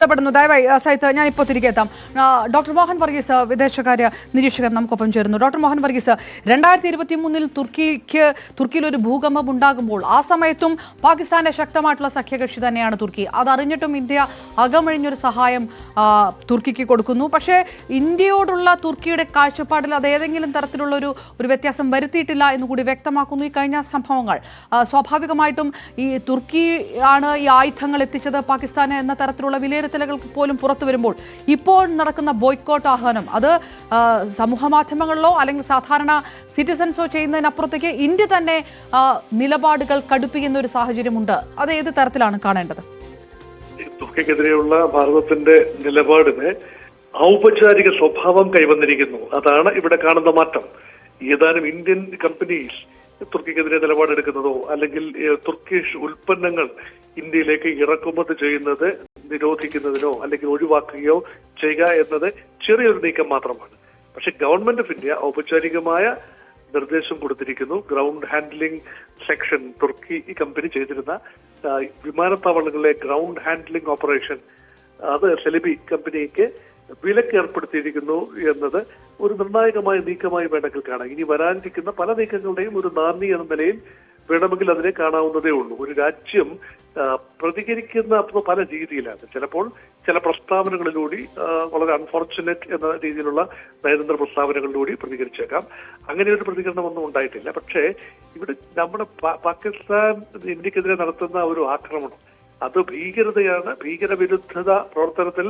ഇഷ്ടപ്പെടുന്നു. ദയവായി സൈത്ത് ഞാൻ ഇപ്പോൾ തിരികെ എത്താം. ഡോക്ടർ മോഹൻ വർഗീസ് വിദേശകാര്യ നിരീക്ഷകൻ നമുക്കൊപ്പം ചേരുന്നു. ഡോക്ടർ മോഹൻ വർഗീസ് രണ്ടായിരത്തി ഇരുപത്തി മൂന്നിൽ തുർക്കിക്ക് തുർക്കിയിൽ ഒരു ഭൂകമ്പം ഉണ്ടാകുമ്പോൾ ആ സമയത്തും പാകിസ്ഥാന്റെ ശക്തമായിട്ടുള്ള സഖ്യകക്ഷി തന്നെയാണ് തുർക്കി. അതറിഞ്ഞിട്ടും ഇന്ത്യ അകമഴിഞ്ഞൊരു സഹായം തുർക്കിക്ക് കൊടുക്കുന്നു. പക്ഷേ ഇന്ത്യയോടുള്ള തുർക്കിയുടെ കാഴ്ചപ്പാടിൽ അത് ഏതെങ്കിലും തരത്തിലുള്ള ഒരു വ്യത്യാസം വരുത്തിയിട്ടില്ല എന്ന് കൂടി വ്യക്തമാക്കുന്നു ഈ കഴിഞ്ഞ സംഭവങ്ങൾ. സ്വാഭാവികമായിട്ടും ഈ തുർക്കി ആണ് ഈ ആയുധങ്ങൾ എത്തിച്ചത് പാകിസ്ഥാന് എന്ന തരത്തിലുള്ള വിലയിരുത്തലുകൾ പോലും പുറത്തു വരുമ്പോൾ ഇപ്പോൾ നടക്കുന്ന ബോയ്ക്കോട്ട് ആഹ്വാനം. അത് സമൂഹ മാധ്യമങ്ങളിലോ അല്ലെങ്കിൽ സാധാരണ സിറ്റിസൺസോ ചെയ്യുന്നതിനപ്പുറത്തേക്ക് ഇന്ത്യ തന്നെ നിലപാടുകൾ കടുപ്പിക്കുന്ന ഒരു സാഹചര്യമുണ്ട്. അത് ഏത് തരത്തിലാണ് കാണേണ്ടത്? തുർക്കിക്കെതിരെയുള്ള ഭാരതത്തിന്റെ നിലപാടിന് ഔപചാരിക സ്വഭാവം കൈവന്നിരിക്കുന്നു. അതാണ് ഇവിടെ കാണുന്ന മാറ്റം. ഏതാനും ഇന്ത്യൻ കമ്പനീസ് തുർക്കിക്കെതിരെ നിലപാടെടുക്കുന്നതോ അല്ലെങ്കിൽ തുർക്കിഷ് ഉൽപ്പന്നങ്ങൾ ഇന്ത്യയിലേക്ക് ഇറക്കുമതി ചെയ്യുന്നത് നിരോധിക്കുന്നതിനോ അല്ലെങ്കിൽ ഒഴിവാക്കുകയോ ചെയ്യുക എന്നത് ചെറിയൊരു നീക്കം മാത്രമാണ്. പക്ഷെ ഗവൺമെന്റ് ഓഫ് ഇന്ത്യ ഔപചാരികമായ നിർദ്ദേശം കൊടുത്തിരിക്കുന്നു. ഗ്രൗണ്ട് ഹാൻഡ്ലിംഗ് സെക്ഷൻ തുർക്കി ഈ കമ്പനി ചെയ്തിരുന്ന വിമാനത്താവളങ്ങളിലെ ഗ്രൗണ്ട് ഹാൻഡ്ലിംഗ് ഓപ്പറേഷൻ അത് സെലിബി കമ്പനിക്ക് വിലക്ക് ഏർപ്പെടുത്തിയിരിക്കുന്നു എന്നത് ഒരു നിർണായകമായ നീക്കമായി വേണമെങ്കിൽ കാണാം. ഇനി വരാനിരിക്കുന്ന പല നീക്കങ്ങളുടെയും ഒരു നാന്ദി എന്ന നിലയിൽ വേണമെങ്കിൽ അതിനെ കാണാവുന്നതേ ഉള്ളൂ. ഒരു രാജ്യം പ്രതികരിക്കുന്ന പല രീതിയിലാണ്. ചിലപ്പോൾ ചില പ്രസ്താവനകളിലൂടെ വളരെ അൺഫോർച്ചുനേറ്റ് എന്ന രീതിയിലുള്ള നയതന്ത്ര പ്രസ്താവനകളിലൂടെ പ്രതികരിച്ചേക്കാം. അങ്ങനെ ഒരു പ്രതികരണം ഒന്നും ഉണ്ടായിട്ടില്ല. പക്ഷേ ഇവിടെ നമ്മുടെ പാകിസ്ഥാൻ ഇന്ത്യക്കെതിരെ നടത്തുന്ന ഒരു ആക്രമണം അത് ഭീകരതയാണ് ഭീകരവിരുദ്ധത പ്രവർത്തനത്തിൽ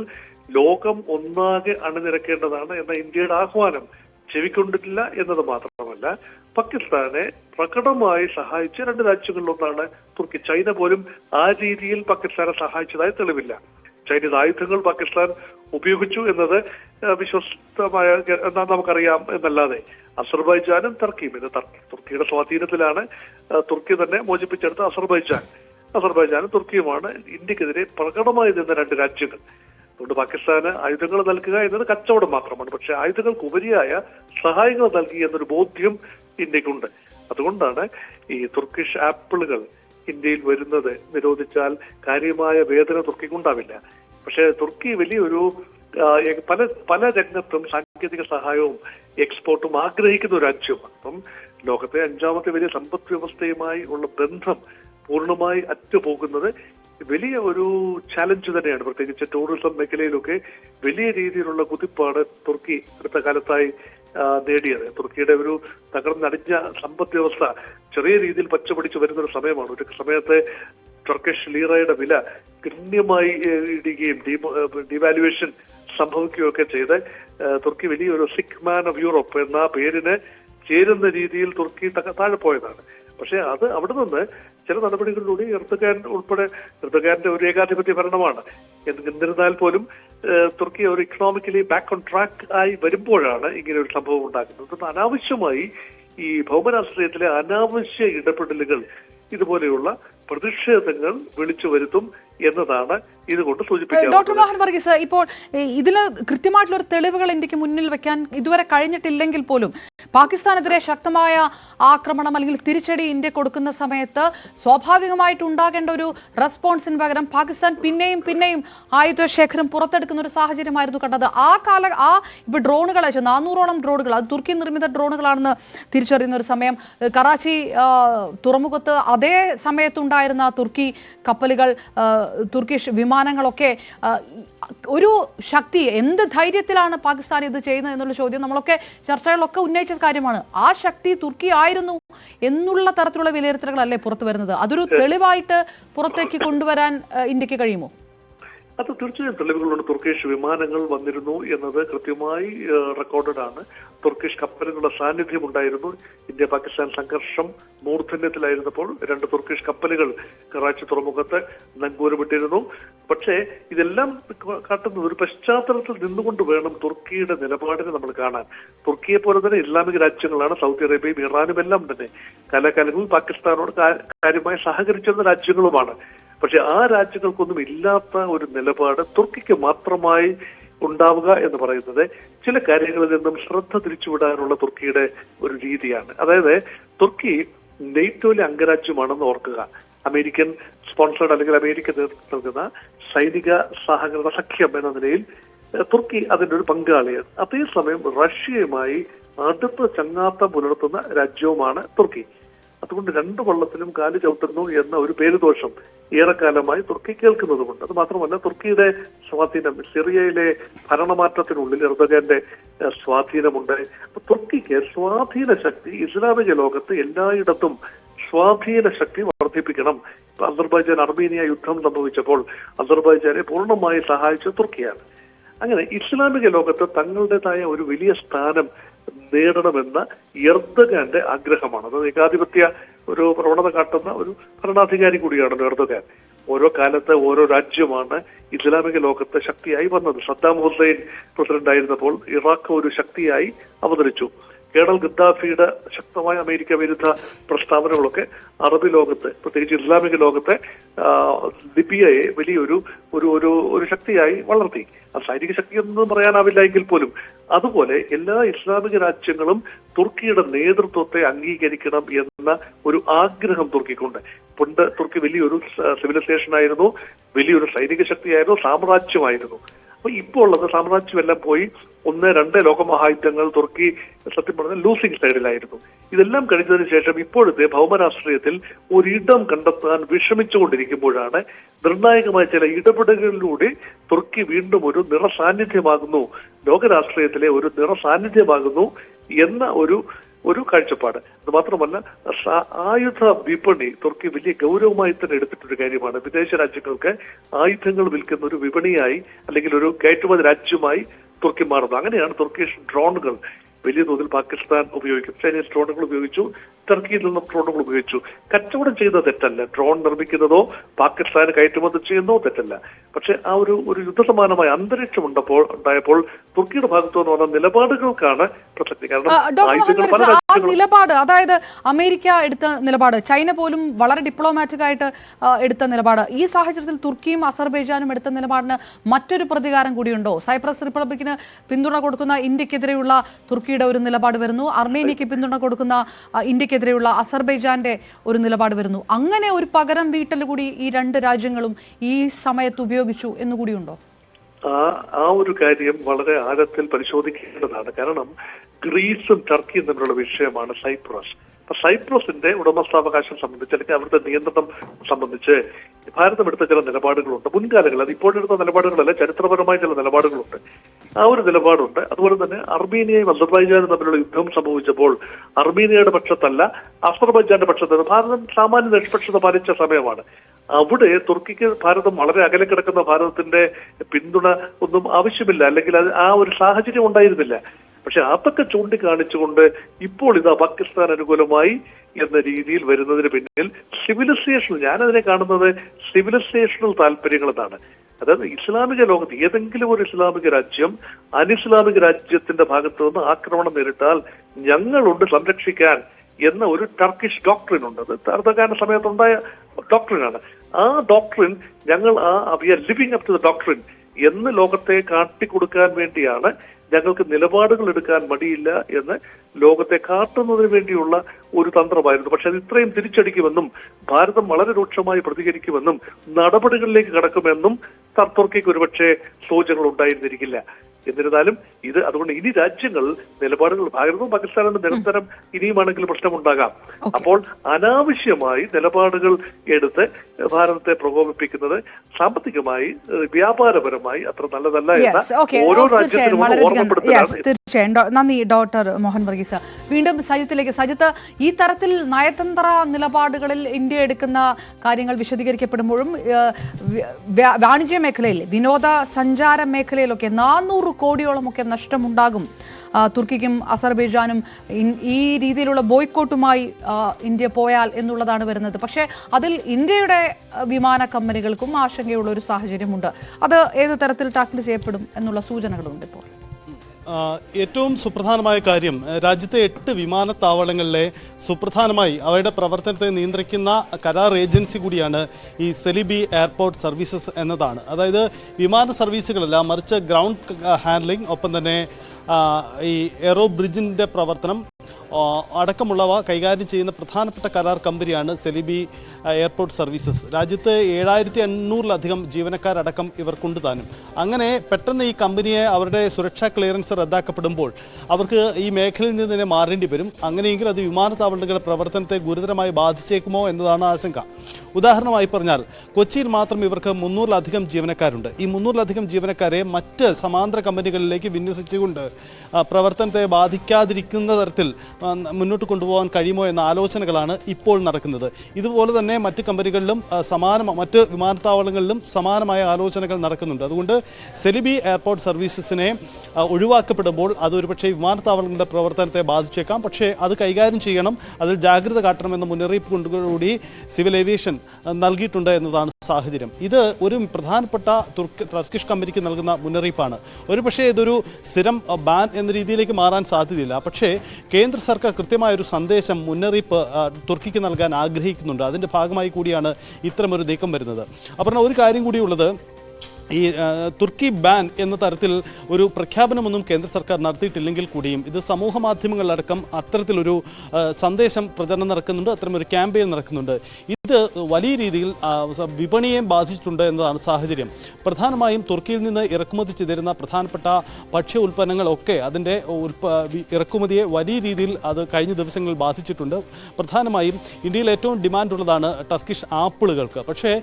ലോകം ഒന്നാകെ അണിനിരക്കേണ്ടതാണ് എന്ന ഇന്ത്യയുടെ ആഹ്വാനം ചെവിക്കൊണ്ടിട്ടില്ല എന്നത് മാത്രമല്ല പാകിസ്ഥാനെ പ്രകടമായി സഹായിച്ച രണ്ട് രാജ്യങ്ങളിലൊന്നാണ് തുർക്കി. ചൈന പോലും ആ രീതിയിൽ പാകിസ്ഥാനെ സഹായിച്ചതായി തെളിവില്ല. ചൈനീസ് ആയുധങ്ങൾ പാകിസ്ഥാൻ ഉപയോഗിച്ചു എന്നത് വിശ്വസ്തമായ നമുക്കറിയാം എന്നല്ലാതെ അസർബൈജാനും ടർക്കിയും. ഇത് തുർക്കിയുടെ സ്വാധീനത്തിലാണ് തുർക്കി തന്നെ മോചിപ്പിച്ചെടുത്ത അസർബൈജാൻ. അസർബൈജാനും തുർക്കിയുമാണ് ഇന്ത്യക്കെതിരെ പ്രകടമായി നിന്ന രണ്ട് രാജ്യങ്ങൾ. അതുകൊണ്ട് പാകിസ്ഥാന് ആയുധങ്ങൾ നൽകുക എന്നത് കച്ചവടം മാത്രമാണ്. പക്ഷേ ആയുധങ്ങൾക്ക് ഉപരിയായ സഹായങ്ങൾ നൽകി എന്നൊരു ബോധ്യം ഇന്ത്യക്കുണ്ട്. അതുകൊണ്ടാണ് ഈ തുർക്കിഷ് ആപ്പിളുകൾ ഇന്ത്യയിൽ വരുന്നത് നിരോധിച്ചാൽ കാര്യമായ വേദന തുർക്കിക്കുണ്ടാവില്ല പക്ഷേ തുർക്കി വലിയൊരു പല പല രംഗത്തും സാങ്കേതിക സഹായവും എക്സ്പോർട്ടും ആഗ്രഹിക്കുന്ന ഒരു രാജ്യമാണ് അപ്പം ലോകത്തെ അഞ്ചാമത്തെ വലിയ സമ്പദ് വ്യവസ്ഥയുമായി ഉള്ള ബന്ധം പൂർണമായി അറ്റുപോകുന്നത് വലിയ ഒരു ചാലഞ്ച് തന്നെയാണ്. പ്രത്യേകിച്ച് ടൂറിസം മേഖലയിലൊക്കെ വലിയ രീതിയിലുള്ള കുതിപ്പാണ് തുർക്കി അടുത്ത കാലത്തായി നേടിയത്. തുർക്കിയുടെ ഒരു തകർന്നടിഞ്ഞ സമ്പദ് വ്യവസ്ഥ ചെറിയ രീതിയിൽ പച്ചപിടിച്ച് വരുന്ന ഒരു സമയമാണ്. ഒരു സമയത്ത് ടർക്കിഷ് ലീറയുടെ വില ഗണ്യമായി ഇടുകയും ഇടിയുകയും ഡിവാലുവേഷൻ സംഭവിക്കുകയൊക്കെ ചെയ്ത് തുർക്കി വലിയൊരു സിക്ക് മാൻ ഓഫ് യൂറോപ്പ് എന്ന പേരിന് ചേരുന്ന രീതിയിൽ തുർക്കി താഴെ പോയതാണ്. പക്ഷെ അത് അവിടെ നിന്ന് ചില നടപടികളിലൂടെ എർദഗാൻ ഉൾപ്പെടെ എർദഗാന്റെ ഒരു ഏകാധിപത്യ ഭരണമാണ്. എന്ന് എന്നിരുന്നാൽ പോലും തുർക്കി ഒരു ഇക്കണോമിക്കലി ബാക്ക് ഓൺ ട്രാക്ക് ആയി വരുമ്പോഴാണ് ഇങ്ങനെ ഒരു സംഭവം ഉണ്ടാക്കുന്നത് അനാവശ്യമായി ഈ ഭൗമരാഷ്ട്രീയത്തിലെ അനാവശ്യ ഇടപെടലുകൾ ഇതുപോലെയുള്ള പ്രതിഷേധങ്ങൾ വിളിച്ചു വരുത്തും എന്നതാണ് ഇതുകൊണ്ട് സൂചിപ്പിക്കുന്നത് ഡോക്ടർ മോഹൻ വർഗീസ് ഇപ്പോൾ ഇതിൽ കൃത്യമായിട്ടുള്ള തെളിവുകൾ ഇന്ത്യയ്ക്ക് മുന്നിൽ വെക്കാൻ ഇതുവരെ കഴിഞ്ഞിട്ടില്ലെങ്കിൽ പോലും പാകിസ്ഥാനെതിരെ ശക്തമായ ആക്രമണം അല്ലെങ്കിൽ തിരിച്ചടി ഇന്ത്യ കൊടുക്കുന്ന സമയത്ത് സ്വാഭാവികമായിട്ട് ഉണ്ടാകേണ്ട ഒരു റെസ്പോൺസിന് പകരം പാകിസ്ഥാൻ പിന്നെയും പിന്നെയും ആയുധശേഖരം പുറത്തെടുക്കുന്ന ഒരു സാഹചര്യമായിരുന്നു കണ്ടത്. ആ കാല ആ ഇപ്പൊ ഡ്രോണുകൾ അയച്ചു നാനൂറോളം ഡ്രോണുകൾ അത് തുർക്കി നിർമ്മിത ഡ്രോണുകളാണെന്ന് തിരിച്ചറിയുന്ന ഒരു സമയം കറാച്ചി തുറമുഖത്ത് അതേ സമയത്തുണ്ടായിരുന്ന തുർക്കി കപ്പലുകൾ തുർക്കിഷ് വിമാനങ്ങളൊക്കെ ഒരു ശക്തി എന്ത് ധൈര്യത്തിലാണ് പാകിസ്ഥാൻ ഇത് ചെയ്യുന്നത് എന്നുള്ള ചോദ്യം നമ്മളൊക്കെ ചർച്ചകളിലൊക്കെ ഉന്നയിച്ച കാര്യമാണ്. ആ ശക്തി തുർക്കി ആയിരുന്നു എന്നുള്ള തരത്തിലുള്ള വിലയിരുത്തലുകളല്ലേ പുറത്തു വരുന്നത്? അതൊരു തെളിവായിട്ട് പുറത്തേക്ക് കൊണ്ടുവരാൻ ഇന്ത്യയ്ക്ക് കഴിയുമോ? അത് തീർച്ചയായും തെളിവുകളുണ്ട്. തുർക്കിഷ് വിമാനങ്ങൾ വന്നിരുന്നു എന്നത് കൃത്യമായി റെക്കോർഡഡ് ആണ്. തുർക്കിഷ് കപ്പലുകളുടെ സാന്നിധ്യം ഉണ്ടായിരുന്നു. ഇന്ത്യ പാകിസ്ഥാൻ സംഘർഷം മൂർധന്യത്തിലായിരുന്നപ്പോൾ രണ്ട് തുർക്കിഷ് കപ്പലുകൾ കറാച്ചി തുറമുഖത്ത് നങ്കൂരമിട്ടിരുന്നു. പക്ഷേ ഇതെല്ലാം കാട്ടുന്നത് ഒരു പശ്ചാത്തലത്തിൽ നിന്നുകൊണ്ട് വേണം തുർക്കിയുടെ നിലപാടിനെ നമ്മൾ കാണാൻ. തുർക്കിയെ പോലെ തന്നെ ഇസ്ലാമിക രാജ്യങ്ങളാണ് സൗദി അറേബ്യയും ഇറാനും എല്ലാം തന്നെ. കലാകാലങ്ങളിൽ പാകിസ്ഥാനോട് കാര്യമായി സഹകരിച്ചിരുന്ന രാജ്യങ്ങളുമാണ്. പക്ഷെ ആ രാജ്യങ്ങൾക്കൊന്നും ഇല്ലാത്ത ഒരു നിലപാട് തുർക്കിക്ക് മാത്രമായി ഉണ്ടാവുക എന്ന് പറയുന്നത് ചില കാര്യങ്ങളിൽ നിന്നും ശ്രദ്ധ തിരിച്ചുവിടാനുള്ള തുർക്കിയുടെ ഒരു രീതിയാണ്. അതായത് തുർക്കി നെയ്റ്റോയിലെ അംഗരാജ്യമാണെന്ന് ഓർക്കുക. അമേരിക്കൻ സ്പോൺസേഡ് അല്ലെങ്കിൽ അമേരിക്ക നൽകുന്ന സൈനിക സഹകരണ സഖ്യം എന്ന നിലയിൽ തുർക്കി അതിന്റെ ഒരു പങ്കാളിയാണ്. അതേസമയം റഷ്യയുമായി അടുത്ത ചങ്ങാത്ത പുലർത്തുന്ന രാജ്യവുമാണ് തുർക്കി. അതുകൊണ്ട് രണ്ടു കൊള്ളത്തിലും കാൽ ചവിട്ടുന്നു എന്ന ഒരു പേരുദോഷം ഏറെക്കാലമായി തുർക്കി കേൾക്കുന്നതുകൊണ്ട്. അത് മാത്രമല്ല തുർക്കിയുടെ സ്വാധീനം സിറിയയിലെ ഭരണമാറ്റത്തിനുള്ളിൽ എർദഗാന്റെ സ്വാധീനമുണ്ട്. അപ്പൊ തുർക്കിക്ക് സ്വാധീന ശക്തി ഇസ്ലാമിക ലോകത്ത് എല്ലായിടത്തും സ്വാധീന ശക്തി വർദ്ധിപ്പിക്കണം. അസർബൈജാൻ അർമീനിയ യുദ്ധം സംഭവിച്ചപ്പോൾ അസർബൈജാനെ പൂർണമായി സഹായിച്ച തുർക്കിയാണ്. അങ്ങനെ ഇസ്ലാമിക ലോകത്ത് തങ്ങളുടേതായ ഒരു വലിയ സ്ഥാനം നേടണമെന്ന എർദഗാന്റെ ആഗ്രഹമാണ്. അത് ഏകാധിപത്യ ഒരു പ്രവണത കാട്ടുന്ന ഒരു ഭരണാധികാരി കൂടിയാണ് എർദഗാൻ. ഓരോ കാലത്തെ ഓരോ രാജ്യമാണ് ഇസ്ലാമിക ലോകത്തെ ശക്തിയായി വന്നത്. സദ്ദാം ഹുസൈൻ പ്രസിഡന്റ് ആയിരുന്നപ്പോൾ ഇറാഖ് ഒരു ശക്തിയായി അവതരിച്ചു. കേണൽ ഗദ്ദാഫിയുടെ ശക്തമായ അമേരിക്ക വിരുദ്ധ പ്രസ്താവനകളൊക്കെ അറബ് ലോകത്ത് പ്രത്യേകിച്ച് ഇസ്ലാമിക ലോകത്തെ ലിബിയയെ വലിയൊരു ഒരു ഒരു ഒരു ശക്തിയായി വളർത്തി. ആ സൈനിക ശക്തി എന്ന് പറയാനാവില്ല എങ്കിൽ പോലും അതുപോലെ എല്ലാ ഇസ്ലാമിക രാജ്യങ്ങളും തുർക്കിയുടെ നേതൃത്വത്തെ അംഗീകരിക്കണം എന്ന ഒരു ആഗ്രഹം തുർക്കിക്കുണ്ട്. പണ്ട് തുർക്കി വലിയൊരു സിവിലൈസേഷൻ ആയിരുന്നു വലിയൊരു സൈനിക ശക്തിയായിരുന്നു സാമ്രാജ്യമായിരുന്നു. അപ്പൊ ഇപ്പോൾ ഉള്ളത് സാമ്രാജ്യമെല്ലാം പോയി ഒന്ന് രണ്ട് ലോകമഹായുദ്ധങ്ങൾ തുർക്കി സത്യം പറഞ്ഞാൽ ലൂസിംഗ് സൈഡിലായിരുന്നു ഇതെല്ലാം കഴിഞ്ഞതിന് ശേഷം ഇപ്പോഴത്തെ ഭൗമരാഷ്ട്രീയത്തിൽ ഒരിടം കണ്ടെത്താൻ വിഷമിച്ചുകൊണ്ടിരിക്കുമ്പോഴാണ് നിർണായകമായ ചില ഇടപെടലുകളിലൂടെ തുർക്കി വീണ്ടും ഒരു നിറസാന്നിധ്യമാകുന്നു. ലോകരാഷ്ട്രീയത്തിലെ ഒരു നിറസാന്നിധ്യമാകുന്നു എന്ന ഒരു ഒരു കാഴ്ചപ്പാട്. അത് മാത്രമല്ല ആയുധ വിപണി തുർക്കി വലിയ ഗൗരവമായി തന്നെ എടുത്തിട്ടൊരു കാര്യമാണ്. വിദേശ രാജ്യങ്ങൾക്ക് ആയുധങ്ങൾ വിൽക്കുന്ന ഒരു വിപണിയായി അല്ലെങ്കിൽ ഒരു കയറ്റുമതി രാജ്യമായി തുർക്കി മാറുന്നത് അങ്ങനെയാണ് തുർക്കിഷ് ഡ്രോണുകൾ വലിയ തോതിൽ പാകിസ്ഥാൻ ഉപയോഗിക്കും. ചൈനീസ് ഡ്രോണുകൾ ഉപയോഗിച്ചു. ടർക്കിയിൽ നിന്നും ഡ്രോണുകൾ ഉപയോഗിച്ചു. കച്ചവടം ചെയ്യുന്നത് തെറ്റല്ല. ഡ്രോൺ നിർമ്മിക്കുന്നതോ പാകിസ്ഥാന് കയറ്റുമതി ചെയ്യുന്നതോ തെറ്റല്ല. പക്ഷെ ആ ഒരു ഒരു യുദ്ധസമാനമായ അന്തരീക്ഷം ഉണ്ടപ്പോൾ ഉണ്ടായപ്പോൾ തുർക്കിയുടെ ഭാഗത്തു നിന്ന് വന്ന നിലപാടുകൾക്കാണ് പ്രസക്തി. കാരണം ആയുധങ്ങൾ പല ആ നിലപാട് അതായത് അമേരിക്ക എടുത്ത നിലപാട് ചൈന പോലും വളരെ ഡിപ്ലോമാറ്റിക് ആയിട്ട് എടുത്ത നിലപാട് ഈ സാഹചര്യത്തിൽ തുർക്കിയും അസർബൈജാനും എടുത്ത നിലപാടിന് മറ്റൊരു പ്രതികാരം കൂടിയുണ്ടോ? സൈപ്രസ് റിപ്പബ്ലിക്കിന് പിന്തുണ കൊടുക്കുന്ന ഇന്ത്യക്കെതിരെയുള്ള തുർക്കിയുടെ ഒരു നിലപാട് വരുന്നു അർമേനിയക്ക് പിന്തുണ കൊടുക്കുന്ന ഇന്ത്യക്കെതിരെയുള്ള അസർബൈജാന്റെ ഒരു നിലപാട് വരുന്നു. അങ്ങനെ ഒരു പകരം വീട്ടൽ കൂടി ഈ രണ്ട് രാജ്യങ്ങളും ഈ സമയത്ത് ഉപയോഗിച്ചു എന്നുകൂടിയുണ്ടോ ആ ആ ഒരു കാര്യം വളരെ ആഴത്തിൽ പരിശോധിക്കേണ്ടതാണ്. കാരണം ഗ്രീസും ടർക്കിയും തമ്മിലുള്ള വിഷയമാണ് സൈപ്രസ്. അപ്പൊ സൈപ്രസിന്റെ ഉടമസ്ഥാവകാശം സംബന്ധിച്ച് അല്ലെങ്കിൽ അവരുടെ നിയന്ത്രണം സംബന്ധിച്ച് ഭാരതം എടുത്ത ചില നിലപാടുകളുണ്ട്. മുൻകാലങ്ങളിൽ അത് ഇപ്പോഴെടുത്ത നിലപാടുകളല്ല ചരിത്രപരമായ ചില നിലപാടുകളുണ്ട്. ആ ഒരു നിലപാടുണ്ട്. അതുപോലെ തന്നെ അർമീനിയയും അസർബൈജാനും തമ്മിലുള്ള യുദ്ധം സംഭവിച്ചപ്പോൾ അർമീനിയയുടെ പക്ഷത്തല്ല അസർബൈജാന്റെ പക്ഷത്തല്ല ഭാരതം സാമാന്യ നിഷ്പക്ഷത പാലിച്ച സമയമാണ്. അവിടെ തുർക്കിക്ക് ഭാരതം വളരെ അകലെ കിടക്കുന്ന ഭാരതത്തിന്റെ പിന്തുണ ഒന്നും ആവശ്യമില്ല. അല്ലെങ്കിൽ ആ ഒരു സാഹചര്യം ഉണ്ടായിരുന്നില്ല. പക്ഷെ അതൊക്കെ ചൂണ്ടിക്കാണിച്ചുകൊണ്ട് ഇപ്പോൾ ഇതാ പാകിസ്ഥാൻ അനുകൂലമായി എന്ന രീതിയിൽ വരുന്നതിന് പിന്നിൽ സിവിലൈസേഷൻ ഞാനതിനെ കാണുന്നത് സിവിലൈസേഷണൽ താല്പര്യങ്ങൾ എന്നാണ് അതായത് ഇസ്ലാമിക ലോകത്ത് ഏതെങ്കിലും ഒരു ഇസ്ലാമിക രാജ്യം അനിസ്ലാമിക രാജ്യത്തിന്റെ ഭാഗത്തു നിന്ന് ആക്രമണം നേരിട്ടാൽ ഞങ്ങളുണ്ട് സംരക്ഷിക്കാൻ എന്ന ഒരു ടർക്കിഷ് ഡോക്ടറിൻ ഉണ്ട്. അത് അർദ്ധകാല സമയത്തുണ്ടായ ഡോക്ടറിനാണ് ആ ഡോക്ടറിൻ ഞങ്ങൾ ആ living up to the doctrine എന്ന് ലോകത്തെ കാട്ടിക്കൊടുക്കാൻ വേണ്ടിയാണ് ഞങ്ങൾക്ക് നിലപാടുകൾ എടുക്കാൻ മടിയില്ല എന്ന് ലോകത്തെ കാട്ടുന്നതിന് വേണ്ടിയുള്ള ഒരു തന്ത്രമായിരുന്നു. പക്ഷെ അത് ഇത്രയും തിരിച്ചടിക്കുമെന്നും ഭാരതം വളരെ രൂക്ഷമായി പ്രതികരിക്കുമെന്നും നടപടികളിലേക്ക് കടക്കുമെന്നും ത- തുർക്കിക്ക് ഒരുപക്ഷെ സൂചനകൾ ഉണ്ടായിരുന്നിരിക്കില്ല. എന്നിരുന്നാലും ഇത് അതുകൊണ്ട് ഇനി രാജ്യങ്ങൾ നിലപാടുകൾ ഭാരതവും പാകിസ്ഥാനും നിരന്തരം ഇനിയുമാണെങ്കിൽ പ്രശ്നമുണ്ടാകാം. അപ്പോൾ അനാവശ്യമായി നിലപാടുകൾ എടുത്ത് ഭാരതത്തെ പ്രകോപിപ്പിക്കുന്നത് സാമ്പത്തികമായി വ്യാപാരപരമായി അത്ര നല്ലതല്ല എന്ന ഓരോ രാജ്യത്തിനും ഓർമ്മപ്പെടുത്തലാണ് തീർച്ചയായും. നന്ദി ഡോക്ടർ മോഹൻ വർഗീസ്. വീണ്ടും സജിത്തിലേക്ക്. സജിത്ത് ഈ തരത്തിൽ നയതന്ത്ര നിലപാടുകളിൽ ഇന്ത്യ എടുക്കുന്ന കാര്യങ്ങൾ വിശദീകരിക്കപ്പെടുമ്പോഴും വാണിജ്യ മേഖലയിൽ വിനോദ സഞ്ചാര മേഖലയിലൊക്കെ നാനൂറ് കോടിയോളമൊക്കെ നഷ്ടമുണ്ടാകും. തുർക്കിക്കും അസർബൈജാനും ഈ രീതിയിലുള്ള ബോയ്ക്കോട്ടുമായി ഇന്ത്യ പോയാൽ എന്നുള്ളതാണ് വരുന്നത്. പക്ഷേ അതിൽ ഇന്ത്യയുടെ വിമാന കമ്പനികൾക്കും ആശങ്കയുള്ള ഒരു സാഹചര്യമുണ്ട്. അത് ഏത് തരത്തിൽ ടാക്കിൾ ചെയ്യപ്പെടും എന്നുള്ള സൂചനകളുണ്ട് ഇപ്പോൾ. ഏറ്റവും സുപ്രധാനമായ കാര്യം രാജ്യത്തെ എട്ട് വിമാനത്താവളങ്ങളിലെ സുപ്രധാനമായി അവയുടെ പ്രവർത്തനത്തെ നിയന്ത്രിക്കുന്ന കരാർ ഏജൻസി കൂടിയാണ് ഈ സെലിബി എയർപോർട്ട് സർവീസസ് എന്നതാണ്. അതായത് വിമാന സർവീസുകളല്ല മറിച്ച് ഗ്രൗണ്ട് ഹാൻഡ്ലിംഗ് ഒപ്പം തന്നെ ഈ എയറോ ബ്രിഡ്ജിന്റെ പ്രവർത്തനം അടക്കമുള്ളവ കൈകാര്യം ചെയ്യുന്ന പ്രധാനപ്പെട്ട കരാർ കമ്പനിയാണ് സെലിബി എയർപോർട്ട് സർവീസസ്. രാജ്യത്ത് ഏഴായിരത്തി എണ്ണൂറിലധികം ജീവനക്കാരടക്കം ഇവർക്കുണ്ട് താനും. അങ്ങനെ പെട്ടെന്ന് ഈ കമ്പനിയെ അവരുടെ സുരക്ഷാ ക്ലിയറൻസ് റദ്ദാക്കപ്പെടുമ്പോൾ അവർക്ക് ഈ മേഖലയിൽ നിന്ന് തന്നെ മാറേണ്ടി വരും. അങ്ങനെയെങ്കിൽ അത് വിമാനത്താവളങ്ങളുടെ പ്രവർത്തനത്തെ ഗുരുതരമായി ബാധിച്ചേക്കുമോ എന്നതാണ് ആശങ്ക. ഉദാഹരണമായി പറഞ്ഞാൽ കൊച്ചിയിൽ മാത്രം ഇവർക്ക് മുന്നൂറിലധികം ജീവനക്കാരുണ്ട്. ഈ മുന്നൂറിലധികം ജീവനക്കാരെ മറ്റ് സമാന്തര കമ്പനികളിലേക്ക് വിന്യസിച്ചുകൊണ്ട് പ്രവർത്തനത്തെ ബാധിക്കാതിരിക്കുന്ന തരത്തിൽ മുന്നോട്ട് കൊണ്ടുപോകാൻ കഴിയുമോ എന്ന ആലോചനകളാണ് ഇപ്പോൾ നടക്കുന്നത്. ഇതുപോലെ തന്നെ മറ്റ് കമ്പനികളിലും സമാന മറ്റ് വിമാനത്താവളങ്ങളിലും സമാനമായ ആലോചനകൾ നടക്കുന്നുണ്ട്. അതുകൊണ്ട് സെലിബി എയർപോർട്ട് സർവീസസിനെ ഒഴിവാക്കപ്പെടുമ്പോൾ അത് ഒരുപക്ഷെ വിമാനത്താവളങ്ങളുടെ പ്രവർത്തനത്തെ ബാധിച്ചേക്കാം. പക്ഷേ അത് കൈകാര്യം ചെയ്യണം അതിൽ ജാഗ്രത കാട്ടണമെന്ന മുന്നറിയിപ്പ് കൊണ്ടുകൂടി സിവിൽ ഏവിയേഷൻ നൽകിയിട്ടുണ്ട് എന്നതാണ് സാഹചര്യം. ഇത് ഒരു പ്രധാനപ്പെട്ട തുർക്കി ടർക്കിഷ് കമ്പനിക്ക് നൽകുന്ന മുന്നറിയിപ്പാണ്. ഒരുപക്ഷേ ഇതൊരു സ്ഥിരം ബാൻ എന്ന രീതിയിലേക്ക് മാറാൻ സാധ്യതയില്ല. പക്ഷേ കേന്ദ്ര സർക്കാർ കൃത്യമായ ഒരു സന്ദേശം മുന്നറിയിപ്പ് തുർക്കിക്ക് നൽകാൻ ആഗ്രഹിക്കുന്നുണ്ട്. അതിന്റെ ഭാഗമായി കൂടിയാണ് ഇത്തരമൊരു നീക്കം വരുന്നത്. അപർണ ഒരു കാര്യം കൂടിയുള്ളത് ഈ തുർക്കി ബാൻ എന്ന തരത്തിൽ ഒരു പ്രഖ്യാപനമൊന്നും കേന്ദ്ര സർക്കാർ നടത്തിയിട്ടില്ലെങ്കിൽ കൂടിയും ഇത് സമൂഹ മാധ്യമങ്ങളിലടക്കം അത്തരത്തിലൊരു സന്ദേശം പ്രചരണം നടക്കുന്നുണ്ട്. അത്തരമൊരു ക്യാമ്പയിൻ നടക്കുന്നുണ്ട്. വലിയ രീതിയിൽ വിപണിയെയും ബാധിച്ചിട്ടുണ്ട് എന്നതാണ് സാഹചര്യം. പ്രധാനമായും തുർക്കിയിൽ നിന്ന് ഇറക്കുമതി ചെയ്തിരുന്ന പ്രധാനപ്പെട്ട ഭക്ഷ്യ ഉൽപ്പന്നങ്ങളൊക്കെ അതിന്റെ ഉൽപ്പ ഇറക്കുമതിയെ വലിയ രീതിയിൽ അത് കഴിഞ്ഞ ദിവസങ്ങളിൽ ബാധിച്ചിട്ടുണ്ട്. പ്രധാനമായും ഇന്ത്യയിൽ ഏറ്റവും ഡിമാൻഡുള്ളതാണ് ടർക്കിഷ് ആപ്പിളുകൾക്ക്. പക്ഷേ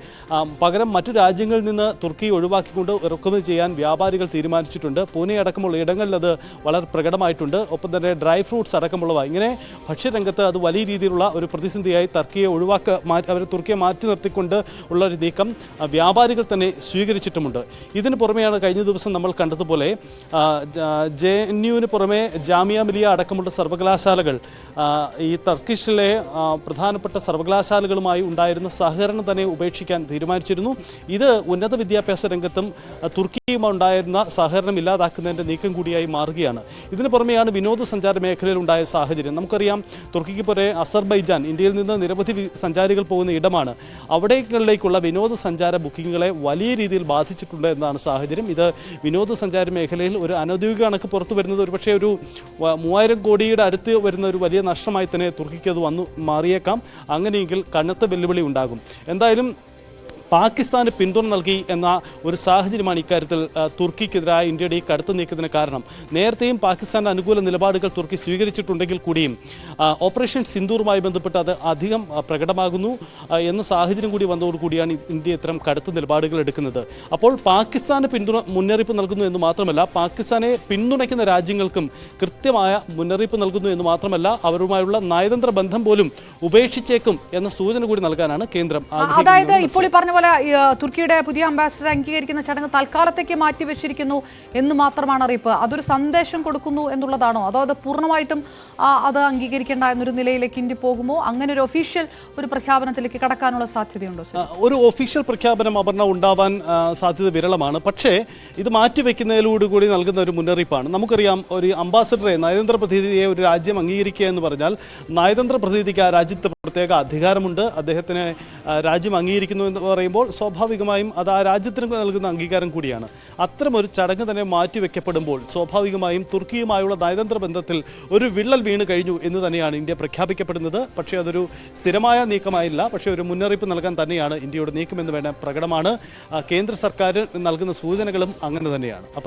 പകരം മറ്റു രാജ്യങ്ങളിൽ നിന്ന് തുർക്കി ഒഴിവാക്കിക്കൊണ്ട് ഇറക്കുമതി ചെയ്യാൻ വ്യാപാരികൾ തീരുമാനിച്ചിട്ടുണ്ട്. പൂനെ അടക്കമുള്ള ഇടങ്ങളിൽ അത് വളരെ പ്രകടമായിട്ടുണ്ട്. ഒപ്പം തന്നെ ഡ്രൈ ഫ്രൂട്ട്സ് അടക്കമുള്ളവ. ഇങ്ങനെ ഭക്ഷ്യരംഗത്ത് അത് വലിയ രീതിയിലുള്ള ഒരു പ്രതിസന്ധിയായി ടർക്കിയെ ഒഴിവാക്ക അവർ തുർക്കിയെ മാറ്റി നിർത്തിക്കൊണ്ട് ഉള്ള ഒരു നീക്കം വ്യാപാരികൾ തന്നെ സ്വീകരിച്ചിട്ടുമുണ്ട്. ഇതിന് പുറമെയാണ് കഴിഞ്ഞ ദിവസം നമ്മൾ കണ്ടതുപോലെ ജെ എൻ യുവിന് പുറമെ ജാമിയ മിലിയ അടക്കമുള്ള സർവകലാശാലകൾ ഈ ടർക്കിഷിലെ പ്രധാനപ്പെട്ട സർവകലാശാലകളുമായി ഉണ്ടായിരുന്ന സഹകരണം തന്നെ ഉപേക്ഷിക്കാൻ തീരുമാനിച്ചിരുന്നു. ഇത് ഉന്നത വിദ്യാഭ്യാസ രംഗത്തും തുർക്കിയുമായി ഉണ്ടായിരുന്ന സഹകരണം ഇല്ലാതാക്കുന്നതിന്റെ നീക്കം കൂടിയായി മാറുകയാണ്. ഇതിന് പുറമെയാണ് വിനോദസഞ്ചാര മേഖലയിൽ ഉണ്ടായ സാഹചര്യം. നമുക്കറിയാം തുർക്കിക്ക് പുറമെ അസർബൈജാൻ ഇന്ത്യയിൽ നിന്ന് നിരവധി സഞ്ചാരികൾ പോകുന്ന ഇടമാണ്. അവിടേക്കുള്ള വിനോദസഞ്ചാര ബുക്കിങ്ങുകളെ വലിയ രീതിയിൽ ബാധിച്ചിട്ടുണ്ട് എന്നാണ് സാഹചര്യം. ഇത് വിനോദസഞ്ചാര മേഖലയിൽ ഒരു അനൌദ്യോഗിക കണക്ക് പുറത്തു വരുന്നത് ഒരുപക്ഷെ ഒരു മൂവായിരം കോടിയുടെ അടുത്ത് വരുന്ന ഒരു വലിയ നഷ്ടമായി തന്നെ തുർക്കിക്ക് അത് വന്നു മാറിയേക്കാം. അങ്ങനെയെങ്കിൽ കനത്ത വെല്ലുവിളി ഉണ്ടാകും. എന്തായാലും പാകിസ്ഥാന് പിന്തുണ നൽകി എന്ന ഒരു സാഹചര്യമാണ് ഇക്കാര്യത്തിൽ തുർക്കിക്കെതിരായ ഇന്ത്യയുടെ ഈ കടുത്ത നീക്കത്തിന് കാരണം. നേരത്തെയും പാകിസ്ഥാന്റെ അനുകൂല നിലപാടുകൾ തുർക്കി സ്വീകരിച്ചിട്ടുണ്ടെങ്കിൽ കൂടിയും ഓപ്പറേഷൻ സിന്ദൂറുമായി ബന്ധപ്പെട്ട് അത് അധികം പ്രകടമാകുന്നു എന്ന സാഹചര്യം കൂടി വന്നതോടുകൂടിയാണ് ഇന്ത്യ ഇത്തരം കടുത്ത നിലപാടുകൾ എടുക്കുന്നത്. അപ്പോൾ പാകിസ്ഥാന് പിന്തുണ മുന്നറിയിപ്പ് നൽകുന്നു എന്ന് മാത്രമല്ല പാകിസ്ഥാനെ പിന്തുണയ്ക്കുന്ന രാജ്യങ്ങൾക്കും കൃത്യമായ മുന്നറിയിപ്പ് നൽകുന്നു എന്ന് മാത്രമല്ല അവരുമായുള്ള നയതന്ത്ര ബന്ധം പോലും ഉപേക്ഷിച്ചേക്കും എന്ന സൂചന കൂടി നൽകാനാണ് കേന്ദ്രം അതായത് ഇപ്പോൾ ഈ പറഞ്ഞ പോലെ ഈ, ആ, തുർക്കിയുടെ പുതിയ അംബാസിഡർ അംഗീകരിക്കുന്ന ചടങ്ങ് തൽക്കാലത്തേക്ക് മാറ്റിവെച്ചിരിക്കുന്നു എന്ന് മാത്രമാണ് അറിയിപ്പ്. അതൊരു സന്ദേശം കൊടുക്കുന്നു എന്നുള്ളതാണോ? അതോ അത് പൂർണമായിട്ടും അത് അംഗീകരിക്കേണ്ട എന്നൊരു നിലയിലേക്ക് ഇന്ത്യ പോകുമോ? അങ്ങനെ ഒരു ഒഫീഷ്യൽ ഒരു പ്രഖ്യാപനത്തിലേക്ക് കടക്കാനുള്ള സാധ്യതയുണ്ടോ ഒരു ഒഫീഷ്യൽ പ്രഖ്യാപനം അപർണ ഉണ്ടാവാൻ സാധ്യത വിരളമാണ്. പക്ഷേ ഇത് മാറ്റിവെക്കുന്നതിലൂടെ കൂടി നൽകുന്ന ഒരു മുന്നറിയിപ്പാണ്. നമുക്കറിയാം ഒരു അംബാസിഡറെ നയതന്ത്ര പ്രതിനിധിയെ ഒരു രാജ്യം അംഗീകരിക്കുക എന്ന് പറഞ്ഞാൽ നയതന്ത്ര പ്രതിനിധിക്ക് ആ രാജ്യത്ത് പ്രത്യേക അധികാരമുണ്ട്. അദ്ദേഹത്തിന് രാജ്യം അംഗീകരിക്കുന്നു എന്ന് പറയുമ്പോൾ സ്വാഭാവികമായും അത് ആ രാജ്യത്തിന് നൽകുന്ന അംഗീകാരം കൂടിയാണ്. അത്തരമൊരു ചടങ്ങ് തന്നെ മാറ്റിവെക്കപ്പെടുമ്പോൾ സ്വാഭാവികമായും തുർക്കിയുമായുള്ള നയതന്ത്ര ബന്ധത്തിൽ ഒരു വിള്ളൽ വീണ് കഴിഞ്ഞു എന്ന് തന്നെയാണ് ഇന്ത്യ പ്രഖ്യാപിക്കപ്പെടുന്നത്. പക്ഷേ അതൊരു സ്ഥിരമായ നീക്കമായില്ല. പക്ഷേ ഒരു മുന്നറിയിപ്പ് നൽകാൻ തന്നെയാണ് ഇന്ത്യയുടെ നീക്കമെന്ന് വേണ്ട പ്രകടമാണ്. കേന്ദ്ര സർക്കാർ നൽകുന്ന സൂചനകളും അങ്ങനെ തന്നെയാണ്. അപ്പം